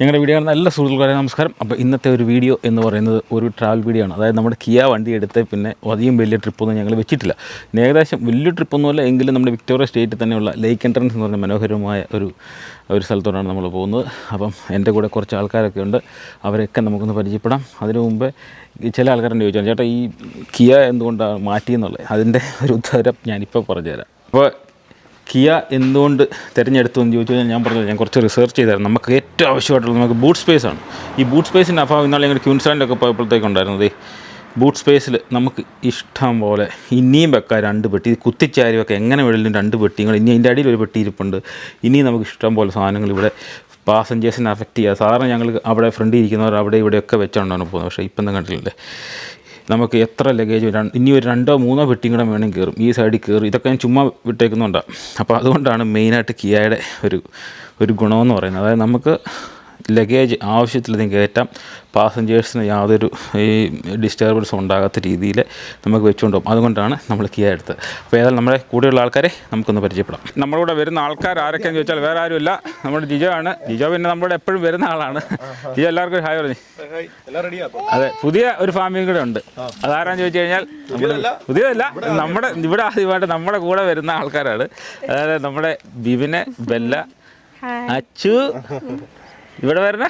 ഞങ്ങളുടെ വീഡിയോ കാണുന്ന എല്ലാ സുഹൃത്തുക്കളെ നമസ്കാരം. അപ്പോൾ ഇന്നത്തെ ഒരു വീഡിയോ എന്ന് പറയുന്നത് ഒരു ട്രാവൽ വീഡിയോ ആണ്. അതായത് നമ്മുടെ കിയ വണ്ടി എടുത്ത് പിന്നെ അധികം വലിയ ട്രിപ്പൊന്നും ഞങ്ങൾ വെച്ചിട്ടില്ല. ഏകദേശം വലിയ ട്രിപ്പൊന്നുമല്ല എങ്കിലും നമ്മുടെ വിക്ടോറിയ സ്റ്റേറ്റിൽ തന്നെയുള്ള ലേക്ക് എൻട്രൻസ് എന്ന് പറഞ്ഞ മനോഹരമായ ഒരു ഒരു സ്ഥലത്തോടാണ് നമ്മൾ പോകുന്നത്. അപ്പം എന്റെ കൂടെ കുറച്ച് ആൾക്കാരൊക്കെ ഉണ്ട്. അവരെയൊക്കെ നമുക്കൊന്ന് പരിചയപ്പെടാം. അതിനു മുമ്പേ ചില ആൾക്കാരെന്നെ ചോദിച്ചാൽ ചേട്ടാ ഈ കിയ എന്തുകൊണ്ടാണ് മാറ്റിയെന്നുള്ളത്? അതിന്റെ ഒരു ഉത്തരം ഞാനിപ്പോൾ പറഞ്ഞുതരാം. അപ്പോൾ കിയ എന്തുകൊണ്ട് തിരഞ്ഞെടുത്തു എന്ന് ചോദിച്ചു കഴിഞ്ഞാൽ ഞാൻ പറഞ്ഞത് ഞാൻ കുറച്ച് റിസർച്ച് ചെയ്തായിരുന്നു. നമുക്ക് ഏറ്റവും ആവശ്യമായിട്ടുള്ളത് നമുക്ക് ബൂട്ട് സ്പേസ് ആണ്. ഈ ബൂട്ട് സ്പേസിന്റെ അഭാവം ഇന്നാളെ ഞങ്ങൾ ക്യൂൻസ്ലാൻഡിലൊക്കെ പോയപ്പോഴത്തേക്കുണ്ടായിരുന്നത് ബൂട്ട് സ്പേസിൽ നമുക്ക് ഇഷ്ടം പോലെ ഇനിയും വെക്കാം രണ്ട് പെട്ടി കുത്തിച്ചാരി എങ്ങനെ വേണമെങ്കിലും രണ്ട് പെട്ടികൾ ഇനി അതിന്റെ അടിയിൽ ഒരു പെട്ടി ഇരിപ്പുണ്ട്. ഇനിയും നമുക്ക് ഇഷ്ടം പോലെ സാധനങ്ങൾ ഇവിടെ പാസഞ്ചേഴ്സിനെ അഫക്റ്റ് ചെയ്യുക സാധാരണ ഞങ്ങൾ അവിടെ ഫ്രണ്ടിൽ ഇരിക്കുന്നവർ അവിടെ ഇവിടെയൊക്കെ വെച്ചുകൊണ്ടാണ് പോകുന്നത്. പക്ഷേ ഇപ്പം കണ്ടില്ലേ നമുക്ക് എത്ര ലഗേജ് ഇനി ഒരു രണ്ടോ മൂന്നോ പെട്ടിയും കൂടെ വേണം കയറും. ഈ സൈഡിൽ കയറും. ഇതൊക്കെ ഞാൻ ചുമ്മാ വിട്ടേക്കുന്നുണ്ടാണ് അപ്പോൾ അതുകൊണ്ടാണ് മെയിനായിട്ട് കിയായുടെ ഒരു ഒരു ഗുണമെന്ന് പറയുന്നത്. അതായത് നമുക്ക് ലഗേജ് ആവശ്യത്തിലധികം കയറ്റാം. പാസഞ്ചേഴ്സിന് യാതൊരു ഈ ഡിസ്റ്റർബൻസും ഉണ്ടാകാത്ത രീതിയിൽ നമുക്ക് വെച്ചുകൊണ്ട് പോകും അതുകൊണ്ടാണ് നമ്മൾ കിയ എടുത്തത്. അപ്പോൾ ഏതായാലും നമ്മുടെ കൂടെയുള്ള ആൾക്കാരെ നമുക്കൊന്ന് പരിചയപ്പെടാം. നമ്മുടെ കൂടെ വരുന്ന ആൾക്കാർ ആരൊക്കെയെന്ന് ചോദിച്ചാൽ വേറെ ആരുമില്ല. നമ്മുടെ ജിജോ ആണ്. ജിജോ പിന്നെ നമ്മുടെ എപ്പോഴും വരുന്ന ആളാണ്. ജിജോ എല്ലാവർക്കും ഹായ് പറഞ്ഞു. അതെ പുതിയ ഒരു ഫാമിലി കൂടെ ഉണ്ട്. അതാരാന്ന് ചോദിച്ചു കഴിഞ്ഞാൽ പുതിയതല്ല? നമ്മുടെ ഇവിടെ ആദ്യമായിട്ട് നമ്മുടെ കൂടെ വരുന്ന ആൾക്കാരാണ്. അതായത് നമ്മുടെ ബിബിനെ ബെല്ല അച്ചു ഇവിടെ വരുന്ന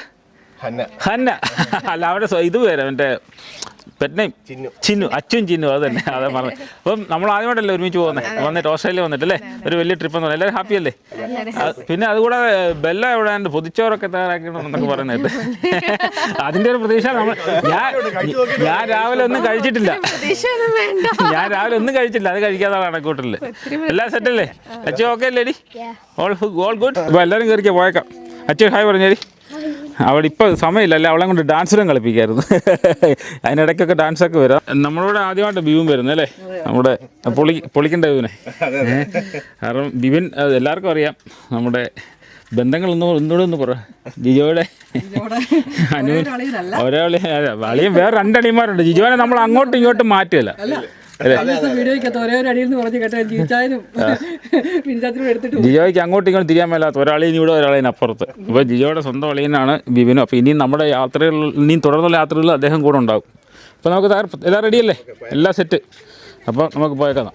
ഹന്ന. ഹന്ന. അല്ല അവിടെ ഇത് വരാം എന്റെ പെറ്റ്നെയും ചിന്നു. ചിന്നു. അച്ചും ചിന്നു അത് തന്നെ. അതെ പറഞ്ഞു അപ്പം നമ്മൾ ആദ്യമായിട്ടല്ലേ ഒരുമിച്ച് പോകുന്നത് വന്നിട്ട് ഓസ്ട്രേലിയ വന്നിട്ട് അല്ലേ? ഒരു വലിയ ട്രിപ്പ് എന്ന് പറഞ്ഞാൽ എല്ലാവരും ഹാപ്പി അല്ലേ? പിന്നെ അതുകൂടാതെ ബെല്ല എവിടെ ഉണ്ട് പൊതിച്ചോറൊക്കെ തയ്യാറാക്കണമെന്നൊക്കെ പറയുന്നത് അതിന്റെ ഒരു പ്രതീക്ഷ നമ്മൾ ഞാൻ ഞാൻ രാവിലെ ഒന്നും കഴിച്ചിട്ടില്ല. ഞാൻ രാവിലെ ഒന്നും കഴിച്ചില്ല അത് കഴിക്കാതാണ് കൂട്ടിൽ എല്ലാം സെറ്റ് അല്ലേ? അച്ഛൻ ഓക്കെ അല്ലേ ഓൾ ഓൾ ഗുഡ് അപ്പോൾ എല്ലാവരും കയറിക്കാൻ പോയേക്കാം. അച്ഛൻ ഹായ് പറഞ്ഞേരി. അവിടെ ഇപ്പോൾ സമയമില്ല അല്ലേ അവളെ കൊണ്ട് ഡാൻസിലും കളിപ്പിക്കായിരുന്നു. അതിനിടയ്ക്കൊക്കെ ഡാൻസൊക്കെ വരാം. നമ്മളോട് ആദ്യമായിട്ട് ബിബിൻ വരുന്നത് അല്ലേ? നമ്മുടെ പൊളി പൊളിക്കേണ്ട ബിബിനെ. കാരണം ബിബിൻ എല്ലാവർക്കും അറിയാം. നമ്മുടെ ബന്ധങ്ങൾ ബന്ധങ്ങളൊന്നും ഒന്നുകൂടെ ഒന്ന് പറ. ജിജോയുടെ അനു ഒരാളി അളിയും വേറെ രണ്ടണിമാരുണ്ട് ജിജോനെ നമ്മൾ അങ്ങോട്ടും ഇങ്ങോട്ടും മാറ്റുകയല്ല. വീഡിയോയ്ക്കകത്ത് ഒരേ ഒരു അടിയിൽ നിന്ന് പറഞ്ഞ് കേട്ടോ ജീവിച്ചാലും പിൻചാത്തിനും എടുത്തിട്ട് ജിജോയ്ക്ക് അങ്ങോട്ടും ഇങ്ങോട്ടും തിരിയാൻ മേലാത്ത ഒരാളെ ഇവിടെ ഒരാളെ അപ്പുറത്ത് ഇപ്പോൾ ജിജോയുടെ സ്വന്തം അളിയനാണ് ബിബിനും അപ്പോൾ ഇനിയും നമ്മുടെ യാത്രകൾ ഇനിയും തുടർന്നുള്ള യാത്രകളിൽ അദ്ദേഹം കൂടെ ഉണ്ടാവും. അപ്പോൾ നമുക്ക് എല്ലാം റെഡിയല്ലേ എല്ലാം സെറ്റ് അപ്പോൾ നമുക്ക് പോയേക്കാം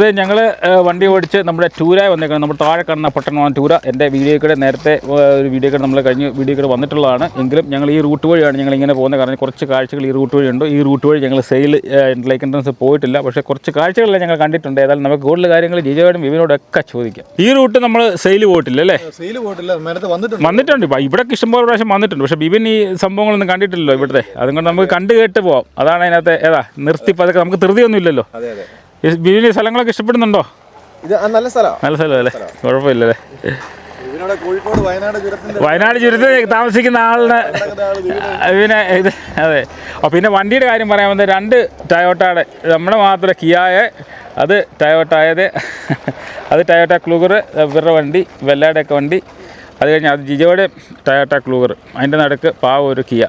ഇത് ഞങ്ങൾ വണ്ടി ഓടിച്ച് നമ്മുടെ ടൂര വന്നേക്കണം. നമ്മുടെ താഴെ കാണുന്ന പട്ടണമാണ് ടൂര എന്റെ വീഡിയോ കൂടെ നേരത്തെ ഒരു വീഡിയോ കൂടെ നമ്മൾ കഴിഞ്ഞ് വീഡിയോ കൂടെ വന്നിട്ടുള്ളതാണ്. എങ്കിലും ഞങ്ങൾ ഈ റൂട്ട് വഴിയാണ് ഞങ്ങൾ ഇങ്ങനെ പോകുന്നത്. കാരണം കുറച്ച് കാഴ്ചകൾ ഈ റൂട്ട് വഴിയുണ്ട്. ഈ റൂട്ട് വഴി ഞങ്ങൾ സെയിൽ ലൈക്ക് എൻട്രൻസ് പോയിട്ടില്ല. പക്ഷേ കുറച്ച് കാഴ്ചകളെല്ലാം ഞങ്ങൾ കണ്ടിട്ടുണ്ട്. ഏതായാലും നമുക്ക് കൂടുതൽ കാര്യങ്ങൾ ജിജയോടും വിവിനോടൊക്കെ ചോദിക്കാം. ഈ റൂട്ട് നമ്മൾ സെയിൽ പോയിട്ടില്ല അല്ലേ? സെയിൽ പോയിട്ടില്ല. വന്നിട്ടുണ്ട്. വന്നിട്ടുണ്ട്. ഇപ്പം ഇവിടേക്ക് ഇഷ്ടംപോലെ പ്രാവശ്യം വന്നിട്ടുണ്ട്. പക്ഷേ ബിബിൻ ഈ സംഭവങ്ങളൊന്നും കണ്ടിട്ടില്ലല്ലോ ഇവിടുത്തെ. അതുകൊണ്ട് നമുക്ക് കണ്ടു കേട്ട് പോവാം. അതാണ് അതിനകത്ത് ഏതാ നിർത്തി പതൊക്കെ നമുക്ക് ധൃതിയൊന്നും ഇല്ലല്ലോ അതെ അതെ. ബിബിന് സ്ഥലങ്ങളൊക്കെ ഇഷ്ടപ്പെടുന്നുണ്ടോ? ഇത് നല്ല സ്ഥലമാണ് നല്ല സ്ഥലമല്ലേ കുഴപ്പമില്ലല്ലേ? വയനാട് ചുരത്തിൽ താമസിക്കുന്ന ആളിന് പിന്നെ ഇത് അതെ. അപ്പോൾ പിന്നെ വണ്ടിയുടെ കാര്യം പറയാൻ വന്നത് രണ്ട് ടയോട്ടയുടെ നമ്മുടെ മാത്രം കിയായ അത് ടയോട്ടായത് അത് ടയോട്ട ക്ലൂഗർ ഇവരുടെ വണ്ടി വെല്ലാടൊക്കെ വണ്ടി. അത് കഴിഞ്ഞ് അത് ജിജോയുടെ ടയോട്ട ക്ലൂഗർ. അതിന്റെ നടുക്ക് പാവ ഒരു കിയ.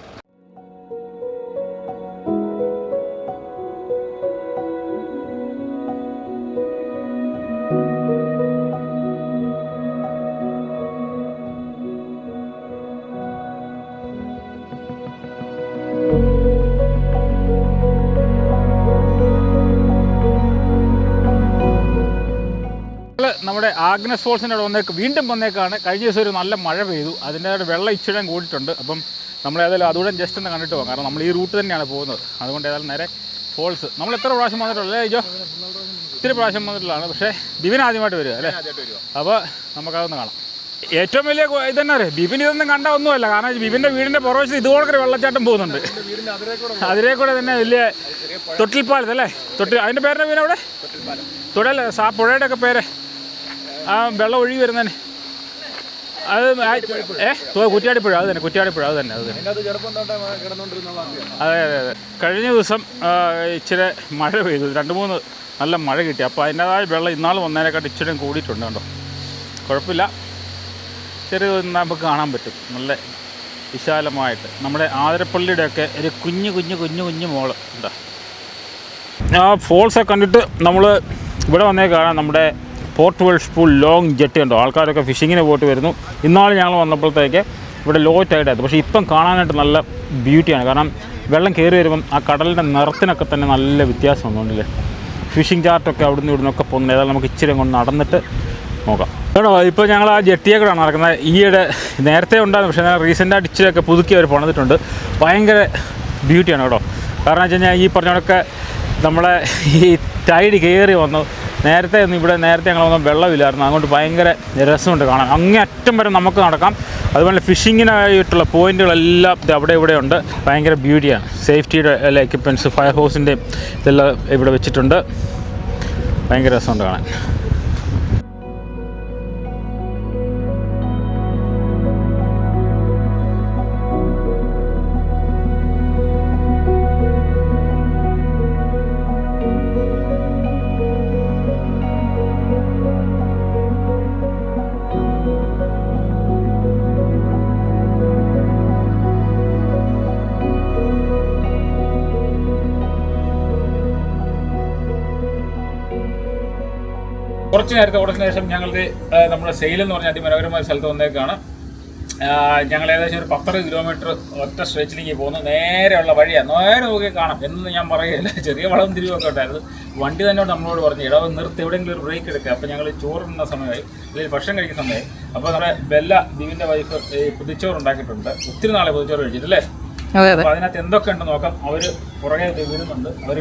നമ്മുടെ ആഗ്നസ് ഫോൾസിന്റെ അവിടെ വന്നേക്ക് വീണ്ടും വന്നേക്കാണ്. കഴിഞ്ഞ ദിവസം ഒരു നല്ല മഴ പെയ്തു. അതിന്റെ വെള്ളം ഇച്ചിടം കൂടിയിട്ടുണ്ട്. അപ്പം നമ്മൾ ഏതായാലും അതുകൂടെ ജസ്റ്റ് ഒന്ന് കണ്ടിട്ട് പോകാം. കാരണം നമ്മൾ ഈ റൂട്ട് തന്നെയാണ് പോകുന്നത്. അതുകൊണ്ട് ഏതായാലും നേരെ ഫോൾസ് നമ്മൾ എത്ര പ്രാവശ്യം വന്നിട്ടുള്ളൂ? അല്ലേ ജോ ഇത്തിരി പ്രാവശ്യം വന്നിട്ടുള്ളതാണ്. പക്ഷേ ബിബിൻ ആദ്യമായിട്ട് വരിക അല്ലേ? അപ്പോൾ നമുക്കതൊന്ന് കാണാം. ഏറ്റവും വലിയ ഇതന്നെ അറിയാം? ബിബിൻ ഇതൊന്നും കണ്ട ഒന്നുമല്ല. കാരണം ബിബിന്റെ വീടിന്റെ പുറവശത്ത് ഇതുപോലെ വെള്ളച്ചാട്ടം പോകുന്നുണ്ട്. അതിലേ കൂടെ തന്നെ വലിയ തൊട്ടിൽപ്പാലത്ത് അല്ലേ? തൊട്ടിൽ അതിന്റെ പേരുടെ വീട് അവിടെ? തുടൽ സാ പുഴയുടെ ഒക്കെ പേര്. ആ വെള്ളം ഒഴുകി വരുന്നതിന്. അത് ഏ? കുറ്റിയാടിപ്പുഴ അത് തന്നെ കുറ്റിയാടിപ്പുഴ അത് തന്നെ അത് തന്നെ. അതെ അതെ അതെ. കഴിഞ്ഞ ദിവസം ഇച്ചിരി മഴ പെയ്തു. രണ്ട് മൂന്ന് നല്ല മഴ കിട്ടി. അപ്പോൾ അതിന്റെതായ വെള്ളം ഇന്നാൾ വന്നതിനെക്കാട്ട് ഇച്ചിരി കൂടിയിട്ടുണ്ട് കേട്ടോ കുഴപ്പമില്ല. ചെറിയ നമുക്ക് കാണാൻ പറ്റും. നല്ല വിശാലമായിട്ട്. നമ്മുടെ ആതിരപ്പള്ളിയുടെയൊക്കെ ഒരു കുഞ്ഞു കുഞ്ഞു കുഞ്ഞു കുഞ്ഞു മോൾ എന്താ ആ ഫോൾസൊക്കെ കണ്ടിട്ട് നമ്മൾ ഇവിടെ വന്നേ കാണാം നമ്മുടെ പോർട്ട് വേൾഡ് സ്പൂൾ ലോങ് ജെട്ടി ഉണ്ടോ ആൾക്കാരൊക്കെ ഫിഷിങ്ങിന് പോയിട്ട് വരുന്നു. ഇന്നാൾ ഞങ്ങൾ വന്നപ്പോഴത്തേക്ക് ഇവിടെ ലോ ടൈഡായിരുന്നു പക്ഷേ ഇപ്പം കാണാനായിട്ട് നല്ല ബ്യൂട്ടിയാണ് കാരണം വെള്ളം കയറി വരുമ്പം ആ കടലിന്റെ നിറത്തിനൊക്കെ തന്നെ നല്ല വ്യത്യാസം വന്നുകൊണ്ടില്ലേ ഫിഷിംഗ് ചാർട്ടൊക്കെ അവിടുന്ന് ഇവിടുന്ന് ഒക്കെ പോകുന്നുണ്ട് ഏതായാലും നമുക്ക് ഇച്ചിരി കൊണ്ട് നടന്നിട്ട് നോക്കാം. കേട്ടോ ഇപ്പോൾ ഞങ്ങൾ ആ ജെട്ടിയൊക്കെയാണ് നടക്കുന്നത്. ഈയിടെ നേരത്തെ ഉണ്ടായിരുന്നു. പക്ഷേ റീസെന്റായിട്ട് ഇച്ചിരിയൊക്കെ പുതുക്കി അവർ പണിതിട്ടുണ്ട്. ഭയങ്കര ബ്യൂട്ടിയാണ് കേട്ടോ. കാരണം വെച്ച് കഴിഞ്ഞാൽ ഈ പറഞ്ഞ നമ്മളെ ഈ ടൈഡ് കയറി വന്നു. നേരത്തെ ഒന്നും ഇവിടെ നേരത്തെ ഞങ്ങൾ വന്ന വെള്ളമില്ലായിരുന്നു. അങ്ങോട്ട് ഭയങ്കര രസമുണ്ട് കാണാൻ. അങ്ങേ അറ്റം വരെ നമുക്ക് നടക്കാം. അതുപോലെ ഫിഷിങ്ങിനായിട്ടുള്ള പോയിന്റുകളെല്ലാം അവിടെ ഇവിടെ ഉണ്ട്. ഭയങ്കര ബ്യൂട്ടിയാണ് സേഫ്റ്റിയുടെ എല്ലാ എക്യുപ്മെന്റ്സ് ഫയർ ഹോസിന്റെയും ഇതെല്ലാം ഇവിടെ വെച്ചിട്ടുണ്ട്. ഭയങ്കര രസമുണ്ട് കാണാൻ. കുറച്ച് നേരത്തെ ഓടുന്ന ശേഷം ഞങ്ങൾക്ക് നമ്മുടെ സെയിൽ എന്ന് പറഞ്ഞ അതിമനോഹരമായ സ്ഥലത്ത് വന്നേക്കാണ്. ഞങ്ങൾ ഏകദേശം ഒരു പത്തര കിലോമീറ്റർ ഒറ്റ സ്ട്രെച്ചിലേക്ക് പോകുന്നു. നേരെയുള്ള വഴിയാണ് നേരെ നോക്കി കാണാം. എന്ന് ഞാൻ പറയുകയില്ല. ചെറിയ വളവും തിരിവൊക്കെ ഉണ്ടായിരുന്നു. വണ്ടി തന്നെ നമ്മളോട് പറഞ്ഞു ഇടവ് നിർത്തി. എവിടെയെങ്കിലും ഒരു ബ്രേക്ക് എടുക്കുക അപ്പോൾ ഞങ്ങൾ ചോറുന്ന സമയമായി. അല്ലെങ്കിൽ ഭക്ഷണം കഴിക്കുന്ന സമയമായി. അപ്പോൾ നമ്മുടെ ബെല്ല ദിവ്യന്റെ വൈഫ് ഈ പുതിച്ചോറ് ഉണ്ടാക്കിയിട്ടുണ്ട്. ഒത്തിരി നാളെ പുതിച്ചോറ് കഴിച്ചിട്ടല്ലേ? അപ്പോൾ അതിനകത്ത് എന്തൊക്കെ ഉണ്ടെന്ന് നോക്കാം. അവർ പുറകെ വരുന്നുണ്ട് അവർ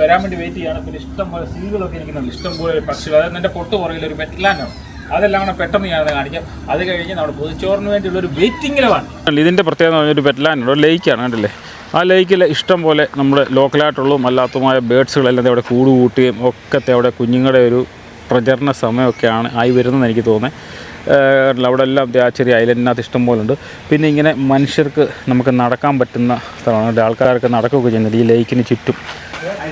വരാൻ വേണ്ടി വെയിറ്റ് ചെയ്യാണ്. പിന്നെ ഇഷ്ടം പോലെ സീകളൊക്കെ ഇരിക്കുന്നുണ്ട്. ഇഷ്ടം പോലെ പക്ഷികൾ അതായത് എന്റെ പൊട്ട് പുറകിൽ ഒരു പെറ്റ്ലാൻഡാണ് അതെല്ലാം കൂടെ പെട്ടെന്ന് ഞാൻ കാണിക്കാം. അത് കഴിഞ്ഞ് നമ്മുടെ പൊതിച്ചോറിന് വേണ്ടിയുള്ള ഒരു വെയിറ്റിംഗിലാണ് ഇതിന്റെ പ്രത്യേകത എന്ന് പറഞ്ഞാൽ ഒരു ലേക്കാണ് കണ്ടില്ലേ? ആ ലേക്കിൽ ഇഷ്ടം പോലെ നമ്മുടെ ലോക്കലായിട്ടുള്ളതും അല്ലാത്തതുമായ ബേഡ്സുകളെല്ലാം അവിടെ കൂട് കൂട്ടുകയും ഒക്കെ അവിടെ കുഞ്ഞുങ്ങളുടെ ഒരു പ്രചരണ സമയമൊക്കെയാണ് ആയി വരുന്നതെന്ന് എനിക്ക് തോന്നുന്നത് അവിടെ എല്ലാം ചെറിയ ഐലൻഡിനകത്ത് ഇഷ്ടം പോലെ ഉണ്ട്. പിന്നെ ഇങ്ങനെ മനുഷ്യർക്ക് നമുക്ക് നടക്കാൻ പറ്റുന്ന സ്ഥലമാണ്. ആൾക്കാർക്ക് നടക്കുകയൊക്കെ ചെയ്യുന്നുണ്ട്. ഈ ലേക്കിന് ചുറ്റും.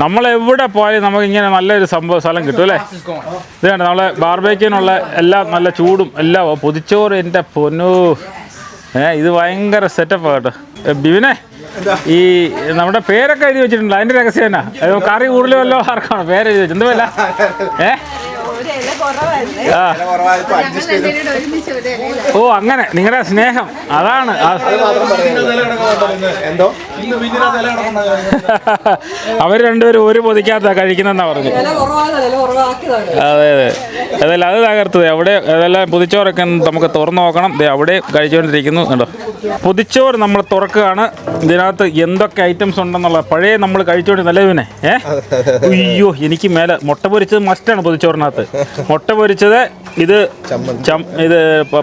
നമ്മൾ എവിടെ പോയാലും നമുക്ക് ഇങ്ങനെ നല്ലൊരു സംഭവ സ്ഥലം കിട്ടും അല്ലേ? ഇത് നമ്മളെ ബാർബേക്കിനുള്ള എല്ലാം നല്ല ചൂടും എല്ലാം. പൊതിച്ചോറ് എന്റെ പൊന്നു. ഏ ഇത് ഭയങ്കര സെറ്റപ്പ് കേട്ടോ. ബിവിനെ ഈ നമ്മുടെ പേരൊക്കെ എഴുതി വെച്ചിട്ടുണ്ട് അതിന്റെ രഹസ്യം എന്നാ? കറി കൂടുതലും വല്ലോ ആർക്കാണ്? പേര് എഴുതി വെച്ചത് എന്തുവല്ല ഏഹ് ഓ അങ്ങനെ. നിങ്ങളുടെ സ്നേഹം. അതാണ്. അവർ എന്തോ. അവർ രണ്ടുപേരും ഒരു പൊതിക്കാത്ത കഴിക്കുന്നതെന്നാ പറഞ്ഞു അതെ അതെ. അതല്ല അത് തകർത്തത് അവിടെ അതെല്ലാം പുതിച്ചോറൊക്കെ നമുക്ക് തുറന്നു നോക്കണം. അവിടെ കഴിച്ചുകൊണ്ടിരിക്കുന്നു കേട്ടോ പുതിച്ചോറ് നമ്മൾ തുറക്കുകയാണ്. ഇതിനകത്ത് എന്തൊക്കെ ഐറ്റംസ് ഉണ്ടെന്നുള്ള പഴയ നമ്മൾ കഴിച്ചുകൊണ്ടിരുന്നല്ലേ പിന്നെ ഏ? അയ്യോ എനിക്ക് മേലെ മുട്ട പൊരിച്ചത് മസ്റ്റാണ് പുതിച്ചോറിനകത്ത്. മുട്ട പൊരിച്ചത് ഇത് ഇത്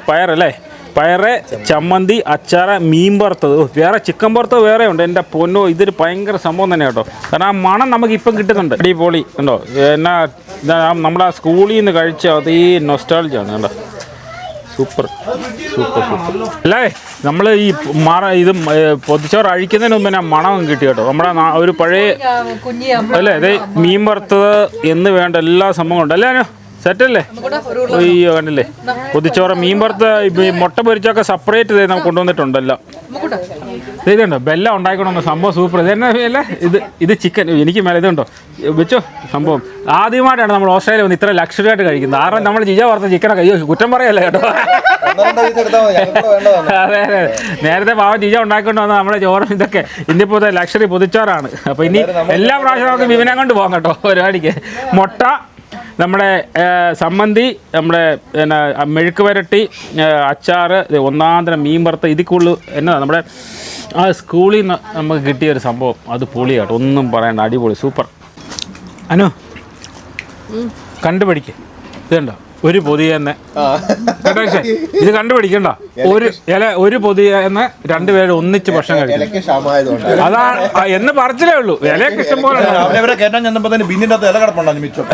പയർ പയറല്ലേ? പയറ് ചമ്മന്തി അച്ചാറ് മീൻ വറുത്തത്. ഓ, വേറെ ചിക്കൻ വറുത്തത് വേറെ ഉണ്ട്. എന്റെ പൊന്നോ ഇതൊരു ഭയങ്കര സംഭവം തന്നെ കേട്ടോ. കാരണം ആ മണം നമുക്ക് ഇപ്പം കിട്ടുന്നുണ്ട്. അടിപൊളി. ഉണ്ടോ എന്നാ ഇതാ നമ്മുടെ ആ സ്കൂളിൽ നിന്ന് കഴിച്ച അതേ നൊസ്റ്റാളിജാണ് കേട്ടോ സൂപ്പർ സൂപ്പർ സൂപ്പർ അല്ലേ? നമ്മൾ ഈ മറ ഇത് പൊതിച്ചോറ് അഴിക്കുന്നതിന് മുമ്പ് ഞാൻ മണം കിട്ടി കേട്ടോ. നമ്മുടെ ഒരു പഴയ അല്ലേ അതെ മീൻ വറുത്തത് എന്ന് വേണ്ട എല്ലാ സംഭവം ഉണ്ട്. അല്ലേ സെറ്റല്ലേ? അയ്യോ കണ്ടില്ലേ? കൊതിച്ചോറ മീൻ വറുത്ത മുട്ട പൊരിച്ചൊക്കെ സെപ്പറേറ്റ് ചെയ്ത് നമുക്ക് കൊണ്ടുവന്നിട്ടുണ്ടല്ലോ. ഇതുണ്ടോ? ബെല്ല ഉണ്ടാക്കണമെന്ന് സംഭവം സൂപ്പർ ഇത് എന്നാ അല്ലേ ഇത് ഇത് ചിക്കൻ എനിക്ക് മേലെ ഇതുണ്ടോ? വെച്ചോ സംഭവം. ആദ്യമായിട്ടാണ് നമ്മൾ ഓസ്ട്രേലിയ വന്ന് ഇത്ര ലക്ഷറി ആയിട്ട് കഴിക്കുന്നത്. കാരണം നമ്മൾ ജിജ വറുത്ത ചിക്കനൊക്കെ അയ്യോ കുറ്റം പറയല്ലേ കേട്ടോ? അതെ അതെ നേരത്തെ പാവ ജിജ ഉണ്ടാക്കൊണ്ട് വന്ന നമ്മുടെ ചോറും ഇതൊക്കെ ഇന്നിപ്പോ ലക്ഷറി പൊതിച്ചോറാണ്. അപ്പൊ ഇനി എല്ലാ പ്രാവശ്യവും നമുക്ക് വിവനം കൊണ്ട് പോകാം കേട്ടോ പരിപാടിക്ക്. മുട്ട നമ്മുടെ സമ്മന്തി നമ്മുടെ പിന്നെ മെഴുക്ക് വരട്ടി അച്ചാറ് ഒന്നാം തരം മീൻ വറുത്ത ഇതിൽ കൂടുതൽ എന്നതാ നമ്മുടെ ആ സ്കൂളിൽ നിന്ന് നമുക്ക് കിട്ടിയ ഒരു സംഭവം. അത് പൊളിയാട്ടോ. ഒന്നും പറയണ്ട. അടിപൊളി. സൂപ്പർ. അനു കണ്ടുപിടിക്ക്. ഇതുണ്ടോ? ഒരു പൊതി തന്നെ കേട്ടോ പക്ഷേ ഇത് കണ്ടുപിടിക്കണ്ട. ഒരു ഇല ഒരു പൊതി എന്ന് രണ്ടുപേരും ഒന്നിച്ച് ഭക്ഷണം കഴിക്കും. അതാണ് എന്ന് പറച്ചിലേ ഉള്ളൂ. ഇലയൊക്കെ ഇഷ്ടം പോലെ ഉണ്ട്. രാവിലെ ഇവരെ കയറ്റാൻ ചെന്നപ്പോ തന്നെ ബിന്നിന്റെ അകത്ത് ഇല കിടപ്പുണ്ടായിരുന്നു മിച്ചം.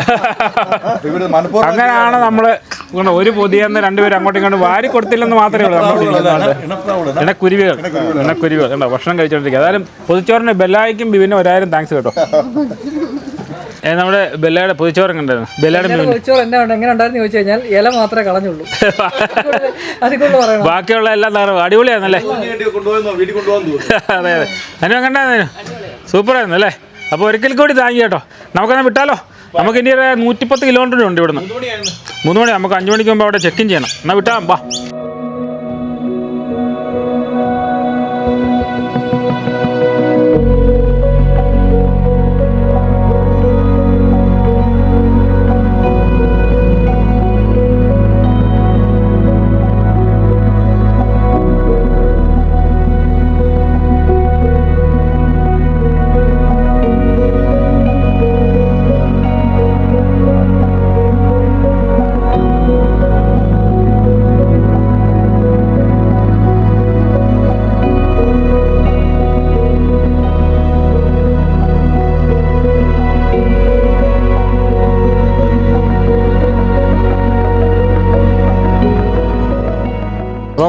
ഇവർ മനഃപൂർവം അങ്ങനെയാണ് കാരണം ഒരു പൊതിയെന്ന് രണ്ടുപേരും അങ്ങോട്ടും ഇങ്ങോട്ടും വാരി കൊടുത്തില്ലെന്ന് മാത്രമേ ഉള്ളൂ. എന്നെ കുരുവികൾ ഇണക്കുരുവികൾ. ഇണക്കുരുവികൾ. ഭക്ഷണം കഴിച്ചോണ്ടിരിക്കുക. ഏതായാലും പൊതിച്ചോറിന് ബെല്ലായിക്കും ബിബിനും ഒരായിരം താങ്ക്സ് കേട്ടോ. നമ്മുടെ ബെല്ലയുടെ പൊതിച്ചോറും കണ്ടായിരുന്നു ബെല്ലയുടെ ചോദിച്ചോ എന്നെ ഉണ്ട് എങ്ങനെ ഉണ്ടായിരുന്നു ചോദിച്ചു കഴിഞ്ഞാൽ ഇല മാത്രമേ കളഞ്ഞുള്ളൂ. അതിക്കുള്ള പറയണം. ബാക്കിയുള്ള എല്ലാം താറും അടിപൊളിയായിരുന്നല്ലേ? അതെ അതെ. അനു കണ്ടായിരുന്നു സൂപ്പറായിരുന്നു അല്ലേ? അപ്പോൾ ഒരിക്കൽ കൂടി താങ്ക് കേട്ടോ. നമുക്കെന്നാ വിട്ടാലോ? നമുക്ക് ഇനി ഒരു നൂറ്റിപ്പത്ത് കിലോമീറ്റർ ഉണ്ട് ഇവിടുന്ന്. മൂന്ന് മണി നമുക്ക് അഞ്ച് മണിക്ക് മുമ്പ് അവിടെ ചെക്ക് ഇൻ ചെയ്യണം. എന്നാൽ വിട്ടാ വാ.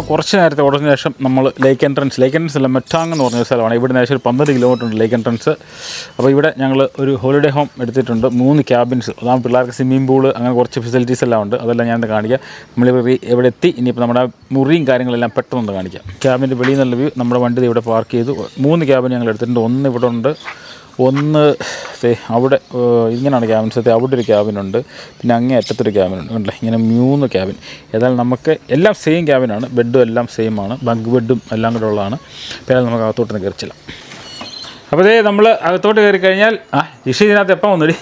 കുറച്ച് നേരത്തെ ഓടുന്നതിന് ശേഷം നമ്മൾ ലേക്ക് എൻട്രൻസ് ലേക്ക് എൻട്രൻസ് അല്ല മെറ്റാങ് എന്ന് പറഞ്ഞ സ്ഥലമാണ്. ഇവിടെ നിന്ന് ഏകദേശം പന്ത്രണ്ട് കിലോമീറ്റർ ഉണ്ട് ലേക്ക് എൻട്രൻസ് അപ്പോൾ ഇവിടെ ഞങ്ങൾ ഒരു ഹോളിഡേ ഹോം എടുത്തിട്ടുണ്ട്. മൂന്ന് ക്യാബിൻസ് അതാണ് പിള്ളേർക്ക് സ്വിമ്മിംഗ് പൂൾ അങ്ങനെ കുറച്ച് ഫെസിലിറ്റീസ് എല്ലാം ഉണ്ട്. അതെല്ലാം ഞാൻ കാണിക്കാം. നമ്മളിവിടെ ഇവിടെ എത്തി? ഇനിയിപ്പോൾ നമ്മുടെ മുറിയും കാര്യങ്ങളെല്ലാം പെട്ടെന്ന് കാണിക്കാം. ക്യാബിന്റെ വെളിയിൽ നിന്നുള്ള വ്യൂ നമ്മുടെ വണ്ടി ഇവിടെ പാർക്ക് ചെയ്തു. മൂന്ന് ക്യാബിൻ ഞങ്ങൾ എടുത്തിട്ടുണ്ട്. ഒന്ന് ഇവിടെ ഉണ്ട്. ഒന്ന് അവിടെ ഇങ്ങനെയാണ് ക്യാബിൻസത്തെ അവിടെ ഒരു ക്യാബിനുണ്ട്. പിന്നെ അങ്ങേ അറ്റത്തൊരു ക്യാബിനുണ്ട് ഉണ്ടല്ലേ? ഇങ്ങനെ മൂന്ന് ക്യാബിൻ. ഏതായാലും നമുക്ക് എല്ലാം സെയിം ക്യാബിനാണ് ബെഡും എല്ലാം സെയിം ആണ്. ബങ്ക് ബെഡും എല്ലാം കൂടെ ഉള്ളതാണ്. ഏതായാലും നമുക്ക് അകത്തോട്ട് കയറിച്ചില്ല അപ്പോൾ ഇതേ നമ്മൾ അകത്തോട്ട് കയറി കഴിഞ്ഞാൽ ആ ഇഷ ഇതിനകത്ത് എപ്പം വന്നിടി?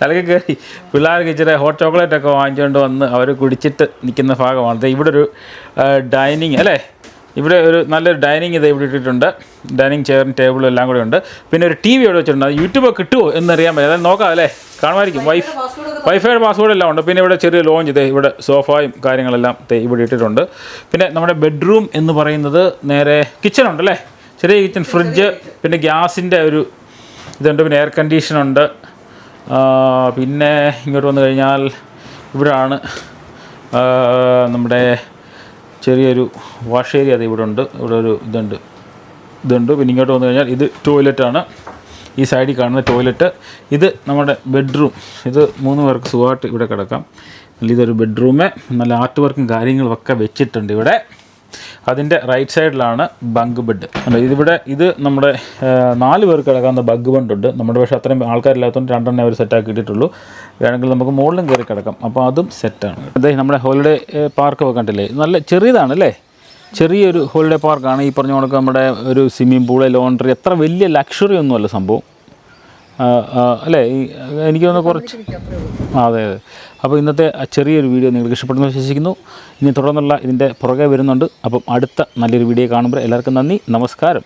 തലക്ക് കയറി പിള്ളേർക്ക് ഇച്ചിരി ഹോട്ട് ചോക്ലേറ്റ് ഒക്കെ വാങ്ങിച്ചുകൊണ്ട് വന്ന് അവർ കുടിച്ചിട്ട് നിൽക്കുന്ന ഭാഗമാണ്. ഇവിടെ ഒരു ഡൈനിങ് അല്ലേ? ഇവിടെ ഒരു നല്ലൊരു ഡൈനിങ് ഇത് ഇവിടെ ഇട്ടിട്ടുണ്ട്. ഡൈനിങ് ചെയറും ടേബിളും എല്ലാം കൂടെ ഉണ്ട്. പിന്നെ ഒരു ടി വി ഇവിടെ വെച്ചിട്ടുണ്ട്. അത് യൂട്യൂബ് കിട്ടുമോ എന്നറിയാൻ പറ്റും അതായത് നോക്കാം അല്ലേ? കാണുമായിരിക്കും. വൈഫ് വൈഫൈയുടെ പാസ്വേഡ് എല്ലാം ഉണ്ട്. പിന്നെ ഇവിടെ ചെറിയ ലോഞ്ച് ഇതേ ഇവിടെ സോഫയും കാര്യങ്ങളെല്ലാം ഇവിടെ ഇട്ടിട്ടുണ്ട്. പിന്നെ നമ്മുടെ ബെഡ്റൂം എന്ന് പറയുന്നത് നേരെ കിച്ചൺ ഉണ്ടല്ലേ ചെറിയ കിച്ചൺ ഫ്രിഡ്ജ് പിന്നെ ഗ്യാസിന്റെ ഒരു ഇതുണ്ട്. പിന്നെ എയർ കണ്ടീഷനുണ്ട് പിന്നെ ഇങ്ങോട്ട് വന്നു കഴിഞ്ഞാൽ ഇവിടാണ് നമ്മുടെ ചെറിയൊരു വാഷ് ഏരിയ അത് ഇവിടെ ഉണ്ട്. ഇവിടെ ഒരു ഇതുണ്ട്. ഇതുണ്ട്. പിന്നെ ഇങ്ങോട്ട് വന്നു കഴിഞ്ഞാൽ ഇത് ടോയ്ലറ്റാണ് ഈ സൈഡിൽ കാണുന്ന ടോയ്ലറ്റ് ഇത് നമ്മുടെ ബെഡ്റൂം ഇത് മൂന്ന് പേർക്ക് സുഖമായിട്ട് ഇവിടെ കിടക്കാം. അല്ല ഇതൊരു ബെഡ്റൂമ് നല്ല ആർട്ട് വർക്കും കാര്യങ്ങളും ഒക്കെ വെച്ചിട്ടുണ്ട് ഇവിടെ. അതിന്റെ റൈറ്റ് സൈഡിലാണ് ബങ്ക് ബെഡ് ഇതിവിടെ ഇത് നമ്മുടെ നാല് പേർക്ക് കിടക്കാവുന്ന ബഗ് ബെഡുണ്ട് നമ്മുടെ പക്ഷേ അത്രയും ആൾക്കാരില്ലാത്തതുകൊണ്ട് രണ്ടെണ്ണേ അവർ സെറ്റാക്കി ഇട്ടിട്ടുള്ളൂ. വേണമെങ്കിൽ നമുക്ക് മുകളിലും കയറി കിടക്കാം. അപ്പോൾ അതും സെറ്റാണ് അതെ നമ്മുടെ ഹോളിഡേ പാർക്ക് കണ്ടില്ലേ? നല്ല ചെറിയതാണ് അല്ലേ? ചെറിയൊരു ഹോളിഡേ പാർക്കാണ് ഈ പറഞ്ഞ കണക്ക് നമ്മുടെ ഒരു സ്വിമ്മിംഗ് പൂൾ ലോണ്ടറി എത്ര വലിയ ലക്ഷറി ഒന്നുമല്ല സംഭവം. അല്ലേ? എനിക്ക് തോന്നുന്നു കുറച്ച് അതെ അതെ. അപ്പോൾ ഇന്നത്തെ ചെറിയൊരു വീഡിയോ നിങ്ങൾക്ക് ഇഷ്ടപ്പെടുന്നു വിശ്വസിക്കുന്നു. ഇനി തുടർന്നുള്ള ഇതിന്റെ പുറകെ വരുന്നുണ്ട്. അപ്പം അടുത്ത നല്ലൊരു വീഡിയോ കാണുമ്പോൾ എല്ലാവർക്കും നന്ദി. നമസ്കാരം.